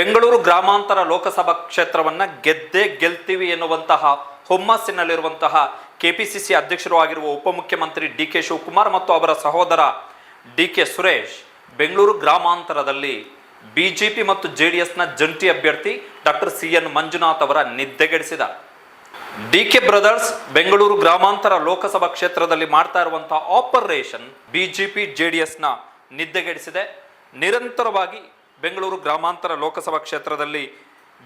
ಬೆಂಗಳೂರು ಗ್ರಾಮಾಂತರ ಲೋಕಸಭಾ ಕ್ಷೇತ್ರವನ್ನ ಗೆದ್ದೇ ಗೆಲ್ತೀವಿ ಎನ್ನುವಂತಹ ಹುಮ್ಮಸ್ಸಿನಲ್ಲಿರುವಂತಹ ಕೆಪಿಸಿಸಿ ಅಧ್ಯಕ್ಷರು ಆಗಿರುವ ಉಪಮುಖ್ಯಮಂತ್ರಿ ಡಿ ಕೆ ಶಿವಕುಮಾರ್ ಮತ್ತು ಅವರ ಸಹೋದರ ಡಿ ಕೆ ಸುರೇಶ್ ಬೆಂಗಳೂರು ಗ್ರಾಮಾಂತರದಲ್ಲಿ ಬಿಜೆಪಿ ಮತ್ತು ಜೆ ಡಿ ಎಸ್ನ ಜಂಟಿ ಅಭ್ಯರ್ಥಿ ಡಾಕ್ಟರ್ ಸಿ ಎನ್ ಮಂಜುನಾಥ್ ಅವರ ನಿದ್ದೆಗೆಡಿಸಿದ. ಡಿ ಕೆ ಬ್ರದರ್ಸ್ ಬೆಂಗಳೂರು ಗ್ರಾಮಾಂತರ ಲೋಕಸಭಾ ಕ್ಷೇತ್ರದಲ್ಲಿ ಮಾಡ್ತಾ ಇರುವಂತಹ ಆಪರೇಷನ್ ಬಿಜೆಪಿ ಎಸ್ನ ನಿದ್ದೆಗೆಡಿಸಿದೆ. ನಿರಂತರವಾಗಿ ಬೆಂಗಳೂರು ಗ್ರಾಮಾಂತರ ಲೋಕಸಭಾ ಕ್ಷೇತ್ರದಲ್ಲಿ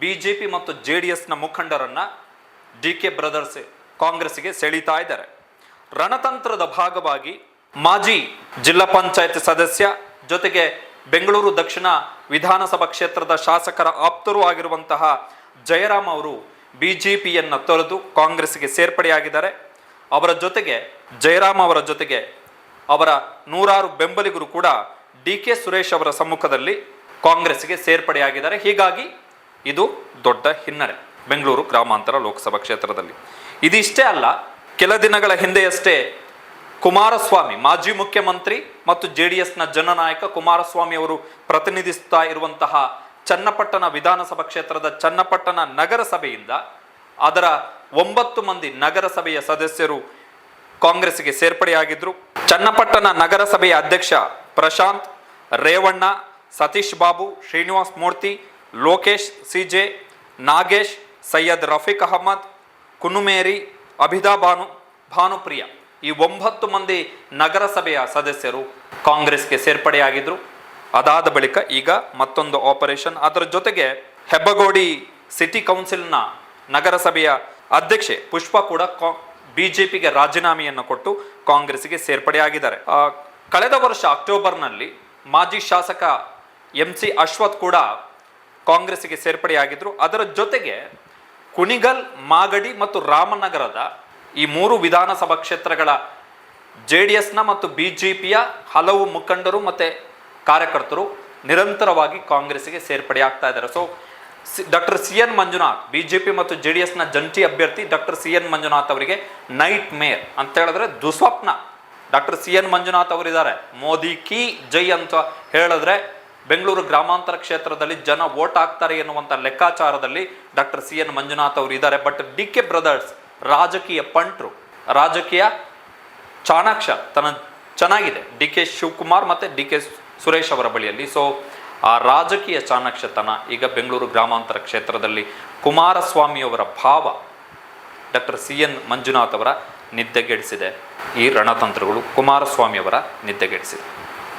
ಬಿಜೆಪಿ ಮತ್ತು ಜೆ ಡಿ ಎಸ್ನ ಮುಖಂಡರನ್ನು ಡಿ ಕೆ ಬ್ರದರ್ಸ್ ಕಾಂಗ್ರೆಸ್ಗೆ ಸೆಳೀತಾ ಇದ್ದಾರೆ. ರಣತಂತ್ರದ ಭಾಗವಾಗಿ ಮಾಜಿ ಜಿಲ್ಲಾ ಪಂಚಾಯತ್ ಸದಸ್ಯ ಜೊತೆಗೆ ಬೆಂಗಳೂರು ದಕ್ಷಿಣ ವಿಧಾನಸಭಾ ಕ್ಷೇತ್ರದ ಶಾಸಕರ ಆಪ್ತರೂ ಆಗಿರುವಂತಹ ಜಯರಾಮ್ ಅವರು ಬಿಜೆಪಿಯನ್ನು ತೊರೆದು ಕಾಂಗ್ರೆಸ್ಗೆ ಸೇರ್ಪಡೆಯಾಗಿದ್ದಾರೆ. ಅವರ ಜೊತೆಗೆ ಜಯರಾಮ್ ಅವರ ಜೊತೆಗೆ ಅವರ ನೂರಾರು ಬೆಂಬಲಿಗರು ಕೂಡ ಡಿ ಕೆ ಸುರೇಶ್ ಅವರ ಸಮ್ಮುಖದಲ್ಲಿ ಕಾಂಗ್ರೆಸ್ಗೆ ಸೇರ್ಪಡೆಯಾಗಿದ್ದಾರೆ. ಹೀಗಾಗಿ ಇದು ದೊಡ್ಡ ಹಿನ್ನಡೆ ಬೆಂಗಳೂರು ಗ್ರಾಮಾಂತರ ಲೋಕಸಭಾ ಕ್ಷೇತ್ರದಲ್ಲಿ. ಇದಿಷ್ಟೇ ಅಲ್ಲ, ಕೆಲ ದಿನಗಳ ಹಿಂದೆಯಷ್ಟೇ ಕುಮಾರಸ್ವಾಮಿ ಮಾಜಿ ಮುಖ್ಯಮಂತ್ರಿ ಮತ್ತು ಜೆ ಡಿ ಎಸ್ನ ಜನನಾಯಕ ಕುಮಾರಸ್ವಾಮಿ ಅವರು ಪ್ರತಿನಿಧಿಸ್ತಾ ಇರುವಂತಹ ಚನ್ನಪಟ್ಟಣ ವಿಧಾನಸಭಾ ಕ್ಷೇತ್ರದ ಚನ್ನಪಟ್ಟಣ ನಗರಸಭೆಯಿಂದ ಅದರ ಒಂಬತ್ತು ಮಂದಿ ನಗರಸಭೆಯ ಸದಸ್ಯರು ಕಾಂಗ್ರೆಸ್ಗೆ ಸೇರ್ಪಡೆಯಾಗಿದ್ದರು ಚನ್ನಪಟ್ಟಣ ನಗರಸಭೆಯ ಅಧ್ಯಕ್ಷ ಪ್ರಶಾಂತ್ ರೇವಣ್ಣ ಸತೀಶ್ ಬಾಬು, ಶ್ರೀನಿವಾಸ್ ಮೂರ್ತಿ, ಲೋಕೇಶ್, ಸಿಜೆ ನಾಗೇಶ್, ಸೈಯದ್ ರಫೀಕ್ ಅಹಮದ್, ಕುನುಮೇರಿ, ಅಭಿದಾ ಭಾನು, ಭಾನುಪ್ರಿಯ. ಈ ಒಂಬತ್ತು ಮಂದಿ ನಗರಸಭೆಯ ಸದಸ್ಯರು ಕಾಂಗ್ರೆಸ್ಗೆ ಸೇರ್ಪಡೆಯಾಗಿದ್ದರು ಅದಾದ ಬಳಿಕ ಈಗ ಮತ್ತೊಂದು ಆಪರೇಷನ್. ಅದರ ಜೊತೆಗೆ ಹೆಬ್ಬಗೋಡಿ ಸಿಟಿ ಕೌನ್ಸಿಲ್ನ ನಗರಸಭೆಯ ಅಧ್ಯಕ್ಷೆ ಪುಷ್ಪ ಕೂಡ ಬಿಜೆಪಿಗೆ ರಾಜೀನಾಮೆಯನ್ನು ಕೊಟ್ಟು ಕಾಂಗ್ರೆಸ್ಗೆ ಸೇರ್ಪಡೆಯಾಗಿದ್ದಾರೆ. ಕಳೆದ ವರ್ಷ ಅಕ್ಟೋಬರ್ನಲ್ಲಿ ಮಾಜಿ ಶಾಸಕ ಎಂ ಸಿ ಅಶ್ವಥ್ ಕೂಡ ಕಾಂಗ್ರೆಸ್ಗೆ ಸೇರ್ಪಡೆಯಾಗಿದ್ರು. ಅದರ ಜೊತೆಗೆ ಕುಣಿಗಲ್, ಮಾಗಡಿ ಮತ್ತು ರಾಮನಗರದ ಈ ಮೂರು ವಿಧಾನಸಭಾ ಕ್ಷೇತ್ರಗಳ ಜೆ ಡಿ ಎಸ್ನ ಮತ್ತು ಬಿ ಜೆ ಪಿಯ ಹಲವು ಮುಖಂಡರು ಮತ್ತು ಕಾರ್ಯಕರ್ತರು ನಿರಂತರವಾಗಿ ಕಾಂಗ್ರೆಸ್ಗೆ ಸೇರ್ಪಡೆಯಾಗ್ತಾ ಇದ್ದಾರೆ. So see, doctor C N Manjunath, B J P ಮತ್ತು ಜೆ ಡಿ ಎಸ್ನ ಜಂಟಿ ಅಭ್ಯರ್ಥಿ ಡಾಕ್ಟರ್ ಸಿ ಎನ್ ಮಂಜುನಾಥ್ ಅವರಿಗೆ ನೈಟ್ ಮೇರ್ ಅಂತ ಹೇಳಿದ್ರೆ ದುಸ್ವಪ್ನ ಡಾಕ್ಟರ್ ಸಿ ಎನ್ ಮಂಜುನಾಥ್ ಅವರಿದ್ದಾರೆ. ಮೋದಿ ಕಿ ಜೈ ಅಂತ ಹೇಳಿದ್ರೆ ಬೆಂಗಳೂರು ಗ್ರಾಮಾಂತರ ಕ್ಷೇತ್ರದಲ್ಲಿ ಜನ ವೋಟ್ ಹಾಕ್ತಾರೆ ಎನ್ನುವಂಥ ಲೆಕ್ಕಾಚಾರದಲ್ಲಿ ಡಾಕ್ಟರ್ ಸಿ ಎನ್ ಮಂಜುನಾಥ್ ಅವರು ಇದ್ದಾರೆ. ಬಟ್ ಡಿ ಕೆ ಬ್ರದರ್ಸ್ ರಾಜಕೀಯ ಪಂಟ್ರು, ರಾಜಕೀಯ ಚಾಣಾಕ್ಷ ತನ್ನ ಚೆನ್ನಾಗಿದೆ. ಡಿ ಕೆ ಶಿವಕುಮಾರ್ ಮತ್ತು ಡಿ ಕೆ ಸುರೇಶ್ ಅವರ ಬಳಿಯಲ್ಲಿ. ಸೊ ಆ ರಾಜಕೀಯ ಚಾಣಾಕ್ಷತನ ಈಗ ಬೆಂಗಳೂರು ಗ್ರಾಮಾಂತರ ಕ್ಷೇತ್ರದಲ್ಲಿ ಕುಮಾರಸ್ವಾಮಿಯವರ ಭಾವ ಡಾಕ್ಟರ್ ಸಿ ಎನ್ ಮಂಜುನಾಥ್ ಅವರ ನಿದ್ದೆಗೆಡಿಸಿದೆ. ಈ ರಣತಂತ್ರಗಳು ಕುಮಾರಸ್ವಾಮಿಯವರ ನಿದ್ದೆಗೆಡಿಸಿದೆ.